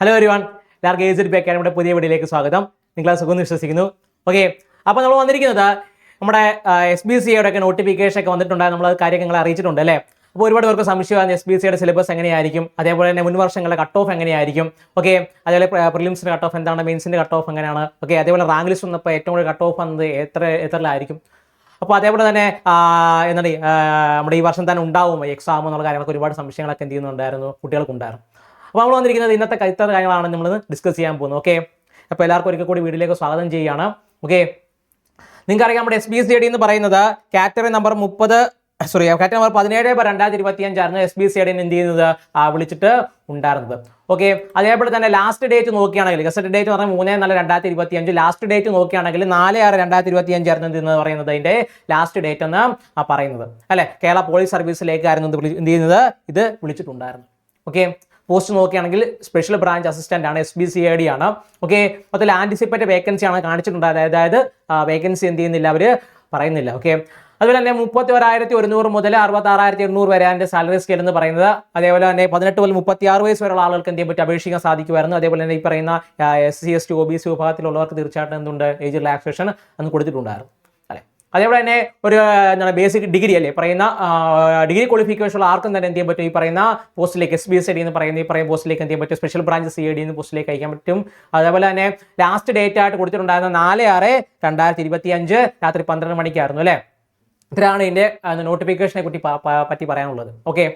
Hello everyone എല്ലാവർക്കും age Z അക്കാഡമിയുടെ പുതിയ വീഡിയോയിലേക്ക് സ്വാഗതം. നിങ്ങൾ സുഖം വിശ്വസിക്കുന്നു. ഓക്കെ അപ്പോൾ നമ്മൾ വന്നിരിക്കുന്നത് നമ്മുടെ എസ് ബി സി ഒക്കെ നോട്ടിഫിക്കേഷൻ ഒക്കെ വന്നിട്ടുണ്ട് നമ്മൾ കാര്യങ്ങൾ നിങ്ങളെ അറിയിച്ചിട്ടുണ്ട് അല്ലേ? അപ്പോൾ ഒരുപാട് പേർക്ക് സംശയമാണ് എസ് ബി സിയുടെ സിലബസ് എങ്ങനെയായിരിക്കും? അതേപോലെ തന്നെ മുൻവർഷങ്ങളുടെ കട്ട് ഓഫ് എങ്ങനെയായിരിക്കും? ഓക്കെ അതേപോലെ പ്രിലിംസിന്റെ കട്ട് ഓഫ് എന്താണ്? മെയിൻസിന്റെ കട്ട് ഓഫ് എങ്ങനെയാണ്? ഓക്കെ അതേപോലെ റാങ്ക് ലിസ്റ്റ് വന്നപ്പോൾ ഏറ്റവും കൂടുതൽ കട്ട് ഓഫ് വന്നത് എത്ര എത്രയിലായിരിക്കും അപ്പോൾ അതേപോലെ തന്നെ എന്താണ് നമ്മുടെ ഈ വർഷം തന്നെ ഉണ്ടാവും എക്സാം എന്നുള്ള കാര്യങ്ങളൊക്കെ ഒരുപാട് സംശയങ്ങളൊക്കെ എന്ത് ചെയ്യുന്നുണ്ടായിരുന്നു? കുട്ടികൾക്കുണ്ടായിരുന്നു. അപ്പോൾ നമ്മൾ വന്നിരിക്കുന്നത് ഇന്നത്തെ ഇത്ര കാര്യങ്ങളാണ് നമ്മൾ ഡിസ്കസ് ചെയ്യാൻ പോകുന്നത്. ഓക്കെ അപ്പോൾ എല്ലാവർക്കും ഒരിക്കൽ കൂടി വീട്ടിലേക്ക് സ്വാഗതം ചെയ്യുകയാണ് ഓക്കെ നിങ്ങൾക്കറിയാം നമ്മുടെ എസ് ബി സി ഡി എന്ന് പറയുന്നത് കാറ്റഗറി നമ്പർ മുപ്പത് സോറി കാറ്റഗറി നമ്പർ പതിനേഴ് രണ്ടായിരത്തി ഇരുപത്തി അഞ്ചായിരുന്നു എസ് ബി സി ഡി എന്ത് ചെയ്യുന്നത് വിളിച്ചിട്ട് ഉണ്ടായിരുന്നത്. ഓക്കെ അതേപോലെ തന്നെ ലാസ്റ്റ് ഡേറ്റ് നോക്കുകയാണെങ്കിൽ ഗസറ്റ് ഡേറ്റ് പറഞ്ഞാൽ മൂന്ന് നാല് രണ്ടായിരത്തി ഇരുപത്തി അഞ്ച് ലാസ്റ്റ് ഡേറ്റ് നോക്കുകയാണെങ്കിൽ നാല് ആറ് രണ്ടായിരത്തി ഇരുപത്തി അഞ്ചായിരുന്നു എന്ന് പറയുന്നത്? അതിന്റെ ലാസ്റ്റ് ഡേറ്റ് എന്ന് പറയുന്നത്. അല്ലെ? കേരള പോലീസ് സർവീസിലേക്കായിരുന്നു എന്ത് ചെയ്യുന്നത്? ഇത് വിളിച്ചിട്ടുണ്ടായിരുന്നു. ഓക്കെ പോസ്റ്റ് നോക്കുകയാണെങ്കിൽ സ്പെഷ്യൽ ബ്രാഞ്ച് അസിസ്റ്റന്റ് ആണ് S B C I D ആണ്. ഓക്കെ മൊത്തത്തിൽ ആന്റിസിപ്പേറ്റ് വേക്കൻസി ആണ് കാണിച്ചിട്ടുണ്ടായത് അതായത് വേക്കൻസി എന്ത് ചെയ്യുന്നില്ല അവർ പറയുന്നില്ല. ഓക്കെ അതുപോലെ തന്നെ മുപ്പത്തി ഒരായിരത്തി ഒരുന്നൂറ് മുതൽ അറുപത്തി ആറായിരത്തി എണ്ണൂറ് വരെ അതിന്റെ സാലറി സ്കെയിൽ എന്ന് പറയുന്നത് അതേപോലെ തന്നെ പതിനെട്ട് മുതൽ മുപ്പത്തി ആറ് വയസ്സ് വരെയുള്ള ആളുകൾക്ക് എന്ത് പറ്റി അപേക്ഷിക്കാൻ സാധിക്കുമായിരുന്നു. അതേപോലെ തന്നെ ഈ പറയുന്ന S C S T O B C വിഭാഗത്തിലുള്ളവർക്ക് തീർച്ചയായിട്ടും എന്തുണ്ട്? ഏജ് റിലാക്സേഷൻ അന്ന് കൊടുത്തിട്ടുണ്ടായിരുന്നു. അതേപോലെ തന്നെ ഒരു എന്താണ് ബേസിക് ഡിഗ്രി അല്ലേ? പറയുന്ന ഡിഗ്രി ക്വാളിഫിക്കേഷൻ ഉള്ള ആർക്കും തന്നെ എന്ത് ചെയ്യാൻ പറ്റും? ഈ പറയുന്ന പോസ്റ്റിലേക്ക് എസ് ബി എസ് ഡി എന്ന് പറയുന്ന ഈ പറയുന്ന പോസ്റ്റിലേക്ക് എന്ത് ചെയ്യാൻ പറ്റും? Special branch C I D എന്ന് പോസ്റ്റിലേക്ക് അയക്കാൻ പറ്റും. അതേപോലെ തന്നെ ലാസ്റ്റ് ഡേറ്റ് ആയിട്ട് കൊടുത്തിട്ടുണ്ടായിരുന്ന നാല് ആറ് രണ്ടായിരത്തി ഇരുപത്തി അഞ്ച് രാത്രി പന്ത്രണ്ട് മണിക്കായിരുന്നു അല്ലേ? ഇത്രയാണ് ഇതിന്റെ നോട്ടിഫിക്കേഷനെ പ- പറ്റി പറയാനുള്ളത്. ഓക്കെ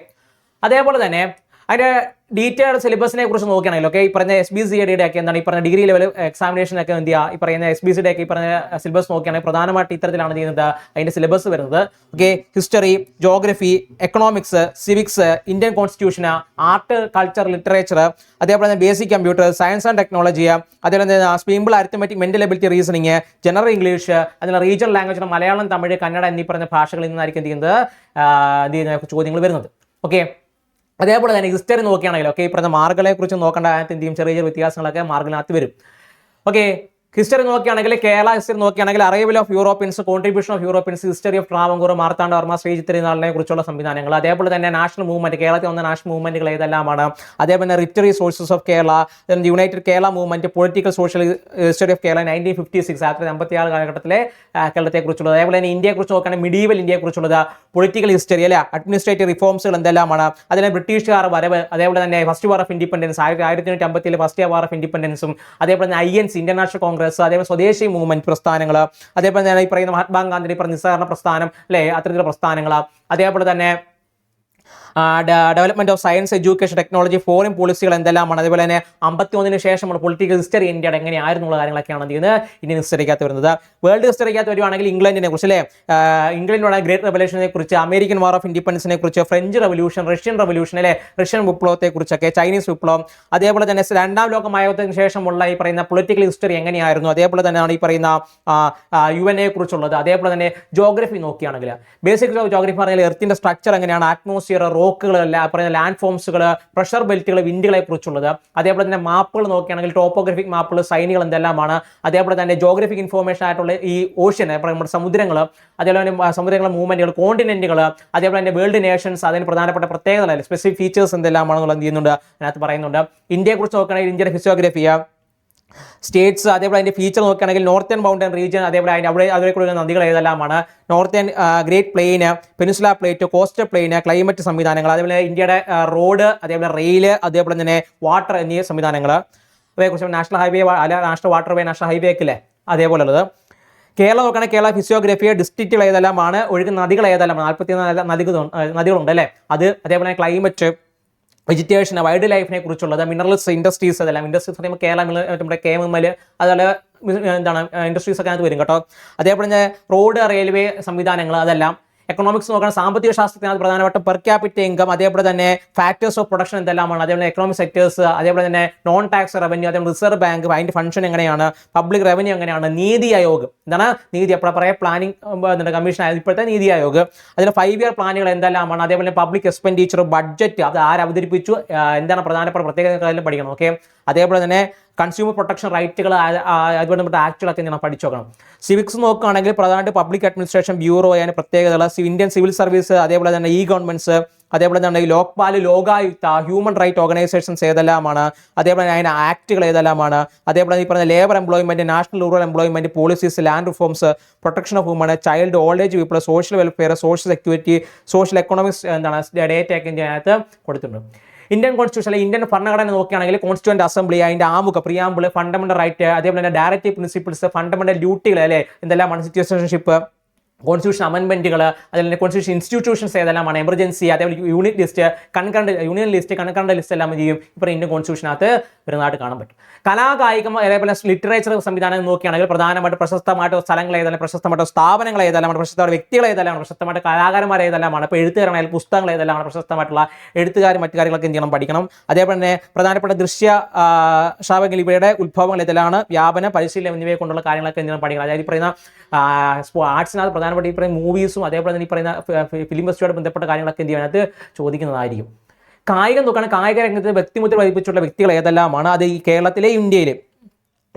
അതേപോലെ തന്നെ അതിന്റെ ഡീറ്റെയിൽഡ് സിലബസിനെ കുറിച്ച് നോക്കുകയാണെങ്കിൽ ഓക്കെ ഈ പറഞ്ഞ എസ് ബി സി ഡിയുടെ ഒക്കെ എന്താണ് ഈ പറഞ്ഞ ഡിഗ്രി ലെവൽ എക്സാമിനേഷൻ ഒക്കെ എന്ത് ചെയ്യുക? ഈ പറയുന്ന എസ് ബി സിയുടെ ഒക്കെ ഈ പറഞ്ഞ സിലബസ് നോക്കുകയാണെങ്കിൽ പ്രധാനമായിട്ട് ഇത്തരത്തിലാണ് ചെയ്യുന്നത്. അതിന്റെ സിലബസ് വരുന്നത്. Okay history geography economics civics Indian constitution art culture literature അതേപോലെ തന്നെ basic computer science and technology അതേപോലെ തന്നെ simple arithmetic mental ability reasoning general English അതിന് റീജിയണൽ ലാംഗ്വേജ് മലയാളം തമിഴ് കന്നഡ എന്നീ പറഞ്ഞ ഭാഷകളിൽ നിന്നായിരിക്കും എന്ത് ചെയ്യുന്നത് ചോദ്യങ്ങൾ വരുന്നത്. ഓക്കെ അതേപോലെ തന്നെ ഹിസ്റ്ററി നോക്കുകയാണെങ്കിൽ ഓക്കെ ഈ പറഞ്ഞ മാർഗങ്ങളെ കുറിച്ച് നോക്കേണ്ട ചെയ്യും? ചെറിയ ചെറിയ വ്യത്യാസങ്ങളൊക്കെ മാർഗിനകത്ത് വരും. ഓക്കെ ഹിസ്റ്ററി നോക്കുകയാണെങ്കിൽ കേരള ഹിസ്റ്ററി നോക്കുകയാണെങ്കിൽ arrival of Europeans contribution of Europeans history of Travancore Marthanda Varma Sreejith തിരുനാളിനെ കുറിച്ചുള്ള സംവിധാനങ്ങൾ. അതേപോലെ തന്നെ നാഷണൽ മൂവ്മെന്റ് കേരളത്തിൽ വന്ന നാഷണൽ മൂവ്മെന്റുകൾ ഏതെല്ലാമാണ്? അതേപോലെ തന്നെ literary sources of Kerala united Kerala movement political social history of Kerala nineteen fifty six ആയിരത്തി അമ്പത്തി ആറ് കാലഘട്ടത്തിലെ കേരളത്തെ കേരളത്തെക്കുറിച്ചുള്ളത് അതേപോലെ തന്നെ ഇന്ത്യയെക്കുറിച്ച് നോക്കുകയാണെങ്കിൽ മിഡീവൽ ഇന്ത്യയെക്കുറിച്ചുള്ളത് പൊളിറ്റിക്കൽ ഹിസ്റ്ററി അല്ലെ? അഡ്മിനിസ്ട്രേറ്റീവ് റിഫോംസുകൾ എന്തെല്ലാമാണ്? അതിനെ ബ്രിട്ടീഷുകാർ വരവ് അതേപോലെ തന്നെ ഫസ്റ്റ് വാർ ഓഫ് ഇൻഡിപെൻഡൻസ് ആയിരത്തി ആയിരത്തി അമ്പത്തിലെ ഫസ്റ്റ് വാർ ഓഫ് ഇൻഡിപെൻഡൻസും അതേപോലെ തന്നെ I N C international congress അതേപോലെ സ്വദേശി മൂവ്മെന്റ് പ്രസ്ഥാനങ്ങൾ അതേപോലെ തന്നെ ഈ പറയുന്ന മഹാത്മാഗാന്ധിയുടെ പറഞ്ഞ നിസ്സഹകരണ പ്രസ്ഥാനം അല്ലെ? അത്തരത്തിലുള്ള പ്രസ്ഥാനങ്ങൾ അതേപോലെ തന്നെ development of science education technology foreign പോളിസികൾ എന്തെല്ലാമാണ്? അതേപോലെ തന്നെ അമ്പത്തി ഒന്നിന് ശേഷമുള്ള പൊളിറ്റിക്കൽ ഹിസ്റ്ററി ഇന്ത്യയുടെ എങ്ങനെയായിരുന്നു എന്നുള്ള കാര്യങ്ങളൊക്കെയാണ് എന്ത് ചെയ്യുന്നത്? ഇന്ത്യൻ ഹിസ്റ്ററിക്കകത്ത് വരുന്നത്. വേൾഡ് ഹിസ്റ്ററിക്കകത്ത് വരുവാണെങ്കിൽ ഇംഗ്ലണ്ടിനെ കുറിച്ച് അല്ലേ? ഇംഗ്ലണ്ടിലുള്ള ഗ്രേറ്റ് റെവല്യൂഷനെ കുറിച്ച് അമേരിക്കൻ വാർ ഓഫ് ഇൻഡിപെൻഡൻസിനെ കുറിച്ച് ഫ്രഞ്ച് റെവല്യൂഷൻ റഷ്യൻ റെവല്യൂഷൻ അല്ലെ? റഷ്യൻ വിപ്ലവത്തെ കുറിച്ചൊക്കെ ചൈനീസ് വിപ്ലവം. അതേപോലെ തന്നെ രണ്ടാം ലോക മയത്തിന് ശേഷമുള്ള ഈ പറയുന്ന പൊളിറ്റിക്കൽ ഹിസ്റ്ററി എങ്ങനെയായിരുന്നു? അതേപോലെ തന്നെയാണ് ഈ പറയുന്ന യു എൻ എ കുറിച്ചുള്ളത്. അതേപോലെ തന്നെ ജോഗ്രഫി നോക്കുകയാണെങ്കിൽ ബേസിക് ജോഗ്രഫി പറഞ്ഞാൽ എർത്തിന്റെ സ്ട്രക്ചർ എങ്ങനെയാണ്? ആറ്റ്മോസ്ഫിയർ റോക്കുകൾ പറയുന്ന ലാൻഡ് ഫോംസുകൾ പ്രഷർ ബെൽറ്റുകൾ വിൻഡുകളെ കുറിച്ചുള്ളത് അതേപോലെ തന്നെ മാപ്പുകൾ നോക്കുകയാണെങ്കിൽ ടോപ്പോഗ്രഫിക് മാപ്പുകൾ സൈനുകൾ എന്തെല്ലാമാണ്. അതേപോലെ തന്നെ ജോഗ്രഫിക് ഇൻഫോർമേഷൻ ആയിട്ടുള്ള ഈ ഓഷ്യൻ നമ്മുടെ സമുദ്രങ്ങൾ അതേപോലെ തന്നെ സമുദ്രങ്ങളുടെ മൂവ്മെന്റുകൾ കോണ്ടിനെന്റുകൾ അതേപോലെ തന്നെ വേൾഡ് നേഷൻസ് അതിന് പ്രധാനപ്പെട്ട പ്രത്യേകതകൾ സ്പെസിഫിക് ഫീച്ചേഴ്സ് എന്തെല്ലാമാണെന്നുള്ളത് എന്ത് ചെയ്യുന്നുണ്ട്? അതിനകത്ത് പറയുന്നുണ്ട്. ഇന്ത്യയെക്കുറിച്ച് നോക്കുകയാണെങ്കിൽ ഇന്ത്യയുടെ ഹിസ്റ്റോഗ്രഫി സ്റ്റേറ്റ്സ് അതേപോലെ അതിന്റെ ഫീച്ചർ നോക്കുകയാണെങ്കിൽ നോർത്തേൺ മൗണ്ടൻ റീജിയൻ അതേപോലെ അതിന്റെ അവിടെ അതിലെ കൂടെ നദികൾ ഏതെല്ലാമാണ്? Northern great plain peninsula plate coastal plain climate സംവിധാനങ്ങൾ അതേപോലെ ഇന്ത്യയുടെ റോഡ് അതേപോലെ റെയിൽ അതേപോലെ തന്നെ വാട്ടർ എന്നീ സംവിധാനങ്ങൾ. അവയെക്കുറിച്ച് നാഷണൽ ഹൈവേ അല്ല national water way national highway ഒക്കെ അല്ലേ അതേപോലെ ഉള്ളത് കേരളം നോക്കുകയാണെങ്കിൽ കേരള ഫിസിയോഗ്രഫി ഡിസ്ട്രിക്റ്റുകൾ ഏതെല്ലാമാണ്? ഒഴുകുന്ന നദികൾ ഏതെല്ലാമാണ്? നാൽപ്പത്തി നദികൾ നദികളുണ്ട് അല്ലേ? അത് അതേപോലെ ക്ലൈമറ്റ് വെജിറ്റേഷൻ വൈൽഡ് ലൈഫിനെ കുറിച്ചുള്ളത് മിനറൽസ് ഇൻഡസ്ട്രീസ് അതെല്ലാം ഇൻഡസ്ട്രീസ് പറയുമ്പോൾ കേരളം നമ്മുടെ കെ എം എൽ അതുപോലെ എന്താണ് ഇൻഡസ്ട്രീസ് ഒക്കെ അതിനകത്ത് വരും കേട്ടോ. അതേപോലെ റോഡ് റെയിൽവേ സംവിധാനങ്ങൾ അതെല്ലാം എക്കണോമിക്സ് നോക്കണം. സാമ്പത്തിക ശാസ്ത്രത്തിനകത്ത് പ്രധാനപ്പെട്ട പെർ ക്യാപിറ്റ ഇൻകം അതേപോലെ തന്നെ ഫാക്ടേഴ്സ് ഓഫ് പ്രൊഡക്ഷൻ എന്തെല്ലാമാണ്? അതേപോലെ എക്കണോമിക് സെക്ടേഴ്സ് അതേപോലെ തന്നെ നോൺ ടാക്സ് റവന്യൂ അതേപോലെ റിസർവ് ബാങ്ക് അതിന്റെ ഫംഗ്ഷൻ എങ്ങനെയാണ്? പബ്ലിക് റവന്യൂ എങ്ങനെയാണ്? നീതി ആയോഗ്. എന്താണ്? നീതി. അപ്പോൾ പറയാം പ്ലാനിംഗ് കമ്മീഷൻ ഇപ്പോഴത്തെ നീതി ആയോഗ്. അതിൽ ഫൈവ് ഇയർ പ്ലാനുകൾ എന്തെല്ലാമാണ്? അതേപോലെ പബ്ലിക് എക്സ്പെൻഡിച്ചർ ബഡ്ജറ്റ് അത് ആര് അവതരിപ്പിച്ചു? എന്താണ് പ്രധാനപ്പെട്ട പ്രത്യേകതകളെല്ലാം പഠിക്കണം ഓക്കെ അതേപോലെ തന്നെ കൺസ്യൂമർ പ്രൊട്ടക്ഷൻ റൈറ്റുകൾ അതുപോലെ നമ്മുടെ ആക്ടുകളൊക്കെ ഞാൻ പഠിച്ചു നോക്കണം സിവിക്സ് നോക്കുകയാണെങ്കിൽ പ്രധാനമായിട്ട് പബ്ലിക് അഡ്മിനിസ്ട്രേഷൻ ബ്യൂറോ അതിന് പ്രത്യേകതകൾ ഇന്ത്യൻ സിവിൽ സർവീസ് അതേപോലെ തന്നെ ഇ ഗവൺമെന്റ്സ് അതേപോലെ തന്നെ Lokpal Lokayukta human right organisations ഏതെല്ലാമാണ് അതേപോലെ അതിന് ആക്ടുകൾ ഏതെല്ലാമാണ് അതേപോലെ ഈ പറഞ്ഞ labour employment national rural employment policies land reforms protection of woman child old age people social welfare social security social economics എന്താണ് ഡേറ്റ ഒക്കെ ഇതിനകത്ത് കൊടുത്തിട്ടുണ്ട്. ഇന്ത്യൻ കോൺസ്റ്റിറ്റ്യൂഷൻ അല്ലെങ്കിൽ ഇന്ത്യൻ ഭരണഘടന നോക്കുകയാണെങ്കിൽ കോൺസ്റ്റിറ്റ്യൂന്റ് അസംബ്ലി അതിന്റെ ആമുഖ പ്രിയാമ്പിൾ ഫണ്ടമെന്റൽ റൈറ്റ് അതേപോലെ തന്നെ ഡയറക്റ്റീവ് പ്രിൻസിപ്പിൾസ് ഫണ്ടമെന്റൽ ഡ്യൂട്ടികൾ അല്ലെ? എന്തെല്ലാം സിറ്റിസൺഷിപ്പ് കോൺസ്റ്റിറ്റ്യൂഷൻ അമെൻമെന്റുകൾ തന്നെ കോൺസ്റ്റിറ്റ്യൂഷൻ ഇൻസ്റ്റിറ്റ്യൂഷൻസ് ഏതെല്ലാമാണ്? എമർജൻസി അതേപോലെ unit list concurrent union list concurrent list എല്ലാം ചെയ്യും? ഇപ്പോൾ ഇന്ത്യൻ കോൺസ്റ്റിറ്റ്യൂഷനകത്ത് വരുന്നതായിട്ട് കാണാൻ പറ്റും. കലാകായികം അതേപോലെ ലിറ്ററേച്ചർ സംവിധാനം നോക്കുകയാണെങ്കിൽ പ്രധാനമായിട്ട് പ്രശസ്തമായിട്ട് സ്ഥലങ്ങൾ ഏതെല്ലാം പ്രശസ്തമായിട്ട് സ്ഥാപനങ്ങൾ ഏതെല്ലാമാണ് പ്രശസ്തമായിട്ട് വ്യക്തികൾ ഏതെല്ലാം പ്രശസ്തമായിട്ട് കലാകാരന്മാർ ഏതെല്ലാമാണ് ഇപ്പോൾ എഴുത്തുകാരാണെങ്കിൽ പുസ്തകങ്ങൾ ഏതെല്ലാമാണ് പ്രശസ്തമായിട്ടുള്ള എഴുത്തുകാരും മറ്റു കാര്യങ്ങളൊക്കെ എന്ത് ചെയ്യണം? പഠിക്കണം. അതേപോലെ തന്നെ പ്രധാനപ്പെട്ട ദൃശ്യ ആ, ഇവയുടെ ഉത്ഭവങ്ങൾ ഏതെല്ലാം വ്യാപനം പരിശീലനം എന്നിവയെ കൊണ്ടുള്ള കാര്യങ്ങളൊക്കെ ചെയ്യണം? പഠിക്കണം. അതായത് പറയുന്ന ആർട്സിനകത്ത് പ്രധാനപ്പെട്ട ഈ പറയുന്ന മൂവീസും അതേപോലെ തന്നെ ഈ പറയുന്ന ഫിലിം ഇൻഡസ്ട്രിയോട് ബന്ധപ്പെട്ട കാര്യങ്ങളൊക്കെ എന്ത് ചെയ്യണം? ചോദിക്കുന്നതായിരിക്കും. കായികം നോക്കുകയാണെങ്കിൽ കായിക രംഗത്ത് വ്യക്തിമുദ്ര പതിപ്പിച്ചുള്ള വ്യക്തികൾ ഏതെല്ലാമാണ്? അത് ഈ കേരളത്തിലെ ഇന്ത്യയിലെ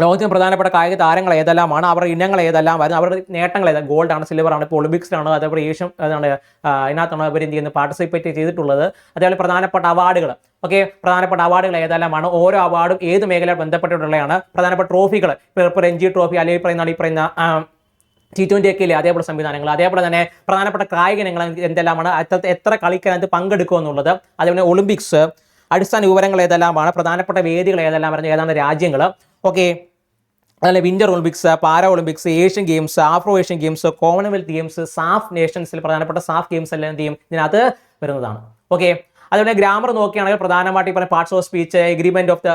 ലോകത്തിന് പ്രധാനപ്പെട്ട കായിക താരങ്ങൾ ഏതെല്ലാമാണ്? അവരുടെ ഇനങ്ങൾ ഏതെല്ലാം? വരുന്നത് അവരുടെ നേട്ടങ്ങൾ ഏതാ? ഗോൾഡ് ആണ് സിൽവർ ആണ് ഇപ്പോൾ ഒളിമ്പിക്സിലാണ് അതേപോലെ ഏഷ്യൻ അതാണ് അതിനകത്താണ് അവർ എന്ത് ചെയ്യുന്നത്? പാർട്ടിസിപ്പേറ്റ് ചെയ്തിട്ടുള്ളത്. അതേപോലെ പ്രധാനപ്പെട്ട അവാർഡുകൾ ഓക്കെ പ്രധാനപ്പെട്ട അവാർഡുകൾ ഏതെല്ലാമാണ്? ഓരോ അവാർഡും ഏത് മേഖലയിൽ ബന്ധപ്പെട്ടിട്ടുള്ളതാണ്? പ്രധാനപ്പെട്ട ട്രോഫികൾ ഇപ്പോൾ രഞ്ജി ട്രോഫി അല്ലെങ്കിൽ പറയുന്ന ഈ പറയുന്ന ടി ട്വന്റി ഒക്കെ ഇല്ലേ? അതേപോലെ സംവിധാനങ്ങൾ അതേപോലെ തന്നെ പ്രധാനപ്പെട്ട കായിക ഇനങ്ങൾ എന്തെല്ലാമാണ്? എത്ര കളിക്കാൻ അത് പങ്കെടുക്കുക എന്നുള്ളത് അതേപോലെ ഒളിമ്പിക്സ് അടിസ്ഥാന വിവരങ്ങൾ ഏതെല്ലാമാണ് പ്രധാനപ്പെട്ട വേദികൾ ഏതെല്ലാം പറഞ്ഞ ഏതാണ് രാജ്യങ്ങൾ. ഓക്കെ അതുപോലെ winter Olympics para Olympics Asian games Afro Asian games Commonwealth games SAF നേഷൻസിൽ പ്രധാനപ്പെട്ട സാഫ് ഗെയിംസ് എല്ലാം എന്ത് ചെയ്യും? ഇതിനകത്ത് വരുന്നതാണ്. ഓക്കെ അതുപോലെ ഗ്രാമർ നോക്കുകയാണെങ്കിൽ പ്രധാനമായിട്ട് പറഞ്ഞ parts of speech agreement of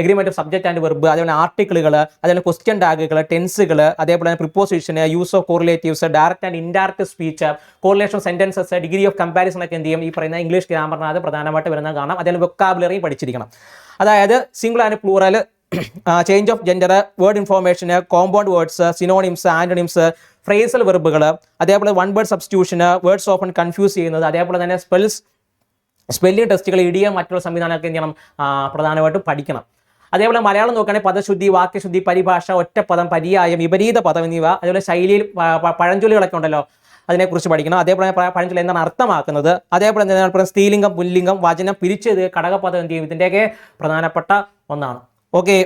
agreement of subject and verb അതേപോലെ ആർട്ടിക്കിളുകൾ അതേപോലെ ക്വസ്റ്റ്യൻ ടാഗുകൾ ടെൻസുകൾ അതേപോലെ തന്നെ preposition use of correlatives direct and indirect speech correlation sentences degree of comparison ഒക്കെ എന്ത് ചെയ്യും? ഈ പറയുന്ന ഇംഗ്ലീഷ് ഗ്രാമറിനകത്ത് പ്രധാനമായിട്ട് വരുന്നത് കാണാം. അതേപോലെ വൊക്കാബുലറി പഠിച്ചിരിക്കണം. അതായത് single and plural change of gender word information compound words synonyms antonyms phrasal വെർബുകൾ അതേപോലെ one word substitution words open confuse ചെയ്യുന്നത് അതേപോലെ തന്നെ സ്പെൽസ് സ്പെല്ലിംഗ് ടെസ്റ്റുകൾ ഇടിയ മറ്റുള്ള സംവിധാനമൊക്കെ എന്ത് ചെയ്യണം? പ്രധാനമായിട്ടും പഠിക്കണം. അതേപോലെ മലയാളം നോക്കുകയാണെങ്കിൽ പദശുദ്ധി വാക്യശുദ്ധി പരിഭാഷ ഒറ്റപ്പദം പര്യായം വിപരീത പദം എന്നിവ അതേപോലെ ശൈലിയിൽ പഴഞ്ചൊല്ലുകളൊക്കെ ഉണ്ടല്ലോ അതിനെക്കുറിച്ച് പഠിക്കണം. അതേപോലെ പഴഞ്ചൊല്ലി എന്താണ് അർത്ഥമാക്കുന്നത്? അതേപോലെ എന്താണ് സ്ത്രീലിംഗം പുല്ലിംഗം വചനം പിരിച്ചത് ഘടകപദം എന്ത് ചെയ്യും? ഇതിന്റെയൊക്കെ പ്രധാനപ്പെട്ട ഒന്നാണ്. ഓക്കെ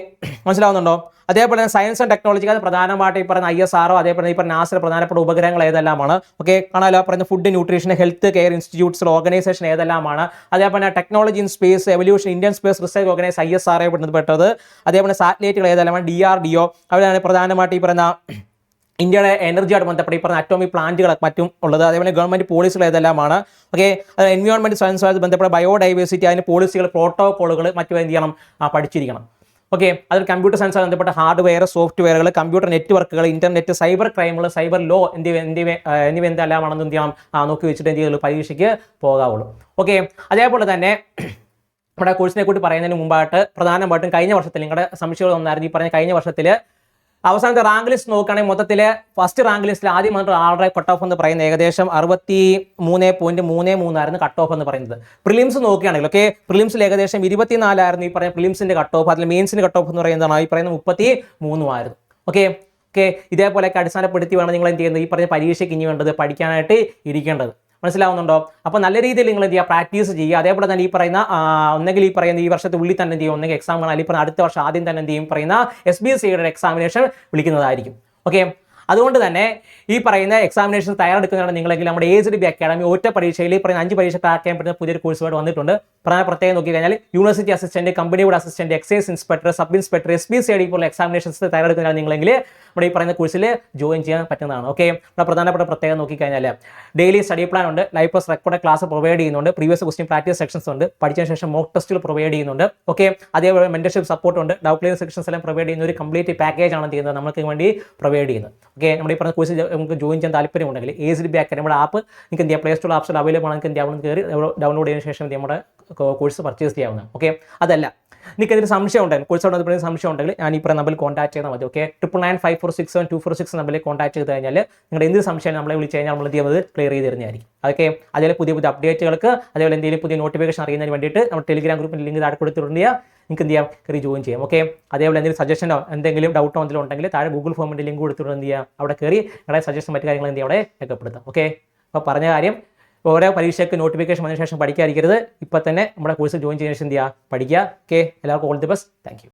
മനസ്സിലാവുന്നുണ്ടോ? അതേപോലെ തന്നെ സയൻസ് ആൻഡ് ടെക്നോളജി അത് പ്രധാനമായിട്ട് ഈ പറയുന്ന ഐ എസ് ആറോ അതേപോലെ ഈ പറഞ്ഞ നാസിലെ പ്രധാനപ്പെട്ട ഉപഗ്രഹങ്ങൾ ഏതെല്ലാമാണ്? ഓക്കെ കാണാലോ പറയുന്ന food nutrition health care institutes organisation ഏതെല്ലാമാണ്? അതേപോലെ technology in space evolution Indian space research organise I S RO പെട്ടത് അതേപോലെ സാറ്റലൈറ്റുകൾ ഏതെല്ലാമാണ്? ഡി ആർ ഡി ഒ അവരാണ് പ്രധാനമായിട്ട് ഈ പറയുന്ന ഇന്ത്യയുടെ എനർജിയായിട്ട് ബന്ധപ്പെട്ട് ഈ പറഞ്ഞ അറ്റോമിക് പ്ലാന്റുകൾ മറ്റും ഉള്ളത്. അതേപോലെ ഗവൺമെന്റ് പോളിസികൾ ഏതെല്ലാമാണ്? ഓക്കെ എൻവയോൺമെന്റ് സയൻസുമായിട്ട് ബന്ധപ്പെട്ട ബയോഡൈവേഴ്സിറ്റി അതിന് പോളിസികൾ പ്രോട്ടോകോളുകൾ മറ്റും എന്ത് ചെയ്യണം? പഠിച്ചിരിക്കണം. ഓക്കെ അതിൽ കമ്പ്യൂട്ടർ സയൻസുമായി ബന്ധപ്പെട്ട ഹാർഡ്വെയർ സോഫ്റ്റ്വെയറുകൾ കമ്പ്യൂട്ടർ നെറ്റ്വർക്കുകൾ ഇന്റർനെറ്റ് സൈബർ ക്രൈമുകൾ സൈബർ ലോ എന്നിവ ആ, എന്നിവ എന്തെല്ലാമാണെന്ന് എന്ത് ചെയ്യണം നോക്കി വെച്ചിട്ട് എന്ത് ചെയ്യുള്ളൂ പരീക്ഷയ്ക്ക് പോകാവുള്ളൂ. ഓക്കെ അതേപോലെ തന്നെ നമ്മുടെ കോഴ്സിനെ കൂട്ടി പറയുന്നതിന് മുമ്പായിട്ട് പ്രധാനമായിട്ടും കഴിഞ്ഞ വർഷത്തിൽ നിങ്ങളുടെ സംശയങ്ങൾ ഒന്നായിരുന്നു ഈ പറഞ്ഞ കഴിഞ്ഞ വർഷത്തിൽ അവസാനത്തെ റാങ്ക് ലിസ്റ്റ് നോക്കുകയാണെങ്കിൽ മൊത്തത്തിൽ ഫസ്റ്റ് റാങ്ക് ലിസ്റ്റിൽ ആദ്യം വന്നിട്ട് ആളുടെ കട്ട് ഓഫ് എന്ന് പറയുന്നത് ഏകദേശം അറുപത്തി മൂന്ന് പോയിന്റ് മൂന്ന് മൂന്നായിരുന്നു കട്ട് ഓഫ് എന്ന് പറയുന്നത്. പ്രിലിംസ് നോക്കുകയാണെങ്കിൽ ഓക്കെ പ്രിലിംസിൽ ഏകദേശം ഇരുപത്തിനാലായിരുന്നു ഈ പറയുന്ന പ്രിലിംസിന്റെ കട്ട് ഓഫ് അതിൽ മെയിൻസിന്റെ കട്ട് ഓഫ് എന്ന് പറയുന്നതാണ് ഈ പറയുന്നത് മുപ്പത്തി മൂന്നുമായിരുന്നു ഓക്കെ ഓക്കെ ഇതേപോലെയൊക്കെ അടിസ്ഥാനപ്പെടുത്തി വേണം നിങ്ങൾ എന്ത് ചെയ്യുന്നത്? ഈ പറഞ്ഞ പരീക്ഷയ്ക്ക് ഇനി വേണ്ടത് പഠിക്കാനായിട്ട് ഇരിക്കേണ്ടത്. മനസ്സിലാവുന്നുണ്ടോ? അപ്പോൾ നല്ല രീതിയിൽ നിങ്ങൾ എന്ത് ചെയ്യുക? പ്രാക്ടീസ് ചെയ്യുക. അതേപോലെ തന്നെ ഈ പറയുന്ന ഒന്നെങ്കിൽ ഈ പറയുന്ന ഈ വർഷത്തെ ഉള്ളിൽ തന്നെ എന്ത് ചെയ്യും? ഒന്നെങ്കിൽ എക്സാം കാണാൻ അല്ലെങ്കിൽ അടുത്ത വർഷം ആദ്യം തന്നെ എന്ത് ചെയ്യും? പറയുന്ന എസ് ബി എസ് സിയുടെ എക്സാമിനേഷൻ വിളിക്കുന്നതായിരിക്കും. ഓക്കെ അതുകൊണ്ട് തന്നെ ഈ പറയുന്ന എക്സാമിനേഷൻ തയ്യാറെടുക്കുന്നതാണ് നിങ്ങളെങ്കിൽ നമ്മുടെ ഏജ് ബി അക്കാഡമി ഒറ്റ പരീക്ഷയിൽ പറയുന്ന അഞ്ച് പരീക്ഷ ക്രാക്ക് ചെയ്യാൻ പറ്റുന്ന പുതിയൊരു കോഴ്സുമായിട്ട് വന്നിട്ടുണ്ട്. പ്രധാന പ്രത്യേകം നോക്കി കഴിഞ്ഞാൽ യൂണിവേഴ്സിറ്റി അസിസ്റ്റന്റ് കമ്പനിയുടെ assistant excise inspector sub inspector S B C D പോലുള്ള എക്സാമിനേഷൻസ് തയ്യാറെടുക്കുന്നതാണ് നിങ്ങളെങ്കിൽ നമ്മുടെ ഈ പറയുന്ന കോഴ്സിൽ ജോയിൻ ചെയ്യാൻ പറ്റുന്നതാണ്. ഓക്കെ നമ്മുടെ പ്രധാനപ്പെട്ട പ്രത്യേകം നോക്കിക്കഴിഞ്ഞാൽ ഡെയിലി സ്റ്റഡി പ്ലാൻ ഉണ്ട്. Life plus record class provide ചെയ്യുന്നുണ്ട്. പ്രീവിയസ് ക്വസ്റ്റ്യൻ പ്രാക്ടീസ് സെക്ഷൻസ് ഉണ്ട്. പഠിച്ചതിന് ശേഷം മോക്ക് ടെസ്റ്റുകൾ പ്രൊവൈഡ് ചെയ്യുന്നുണ്ട്. ഓക്കെ അതേപോലെ മെന്റർഷിപ്പ് സപ്പോർട്ട് ഉണ്ട്. ഡൗട്ട് ക്ലിയർ സെക്ഷൻസ് എല്ലാം പ്രൊവൈഡ് ചെയ്യുന്ന ഒരു കംപ്ലീറ്റ് പാക്കേജ് ആണ് ചെയ്യുന്നത്? നമുക്ക് വേണ്ടി പ്രൊവൈഡ് ചെയ്യുന്നത്. ഓക്കെ നമ്മുടെ ഈ പറഞ്ഞ കോഴ്സ് നമുക്ക് ജോയിൻ ചെയ്യാൻ താല്പര്യമുണ്ടെങ്കിൽ എ സി ബി അക്കാഡമിയുടെ ആപ്പ് നിങ്ങൾക്ക് എന്ത് ചെയ്യാം? പ്ലേ സ്റ്റോർ ആപ്സിൽ അവൈലബിൾ ആണ് നിങ്ങൾക്ക് എന്ത് ചെയ്യാം? കയറി ഡൗൺലോഡ് ചെയ്തതിനു ശേഷം നമ്മുടെ കോഴ്സ് പർച്ചേസ് ചെയ്യാവുന്നതാണ്. ഓക്കെ അതല്ല. നിങ്ങൾക്ക് എന്തെങ്കിലും സംശയം ഉണ്ടെങ്കിൽ കോഴ്സ് ബന്ധപ്പെട്ട സംശയം ഉണ്ടെങ്കിൽ ഞാൻ ഈ നമ്പറിൽ കോൺടാക്ട് ചെയ്താൽ മതി. Okay triple nine five four six seven two four six നമ്പറിൽ കോൺടാക്ട് ചെയ്ത് കഴിഞ്ഞാൽ നിങ്ങളുടെ എന്ത് സംശയം നമ്മളെ വിളിച്ച് കഴിഞ്ഞാൽ നമ്മൾ ചെയ്യുന്നത്? ക്ലിയർ ചെയ്ത് തരുന്നതായിരിക്കും. ഓക്കെ അതേപോലെ പുതിയ പുതിയ അപ്ഡേറ്റുകൾക്ക് അതേപോലെ എന്തെങ്കിലും പുതിയ നോട്ടിഫിക്കേഷൻ അറിയുന്നതിന് വേണ്ടിയിട്ട് നമ്മൾ ടെലിഗ്രാം ഗ്രൂപ്പിൽ ലിങ്ക് താഴെ കൊടുത്തിട്ടുണ്ട്. നിങ്ങൾക്ക് എന്ത് ചെയ്യാം? കയറി ജോയിൻ ചെയ്യാം. ഓക്കെ അതേപോലെ എന്തെങ്കിലും സജഷനോ എന്തെങ്കിലും ഡൗട്ടോ എന്തെങ്കിലും ഉണ്ടെങ്കിൽ താഴെ ഗൂഗിൾ ഫോമിന്റെ ലിങ്ക് കൊടുത്തിട്ട് എന്ത് ചെയ്യാം? അവിടെ കയറി നിങ്ങളുടെ സജഷൻ മറ്റു കാര്യങ്ങൾ എന്ത് ചെയ്യാം? അവിടെ രേഖപ്പെടുത്താം. ഓക്കെ അപ്പോൾ പറഞ്ഞ കാര്യം ഓരോ പരീക്ഷയ്ക്ക് നോട്ടിഫിക്കേഷൻ വന്നതിന് ശേഷം പഠിക്കാതിരിക്കരുത്. ഇപ്പം തന്നെ നമ്മുടെ കോഴ്സ് ജോയിൻ ചെയ്യുന്ന ശേഷം എന്ത് ചെയ്യുക? പഠിക്കുക. ഓക്കെ എല്ലാവർക്കും ഓൾ ദി ബെസ്റ്റ് താങ്ക്